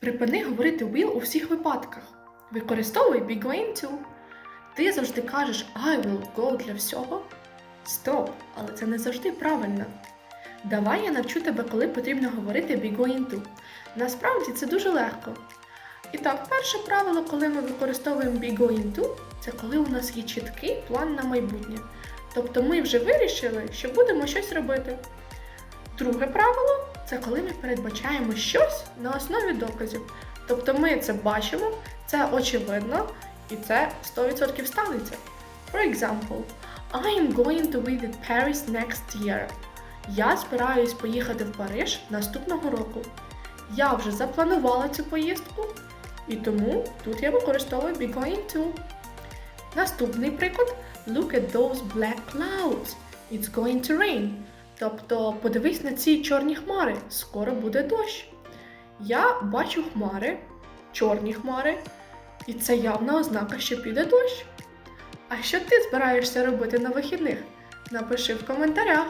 Припини говорити will у всіх випадках. Використовуй be going to. Ти завжди кажеш I will go для всього. Стоп, але це не завжди правильно. Давай я навчу тебе, коли потрібно говорити be going to. Насправді це дуже легко. І так, перше правило, коли ми використовуємо be going to, це коли у нас є чіткий план на майбутнє. Тобто ми вже вирішили, що будемо щось робити. Друге правило це коли ми передбачаємо щось на основі доказів. Тобто ми це бачимо, це очевидно, і це 100% станеться. For example, I am going to visit Paris next year. Я збираюсь поїхати в Париж наступного року. Я вже запланувала цю поїздку, і тому тут я використовую be going to. Наступний приклад Look at those black clouds. It's going to rain. Тобто, подивись на ці чорні хмари, скоро буде дощ. Я бачу хмари, чорні хмари, і це явна ознака, що піде дощ. А що ти збираєшся робити на вихідних? Напиши в коментарях.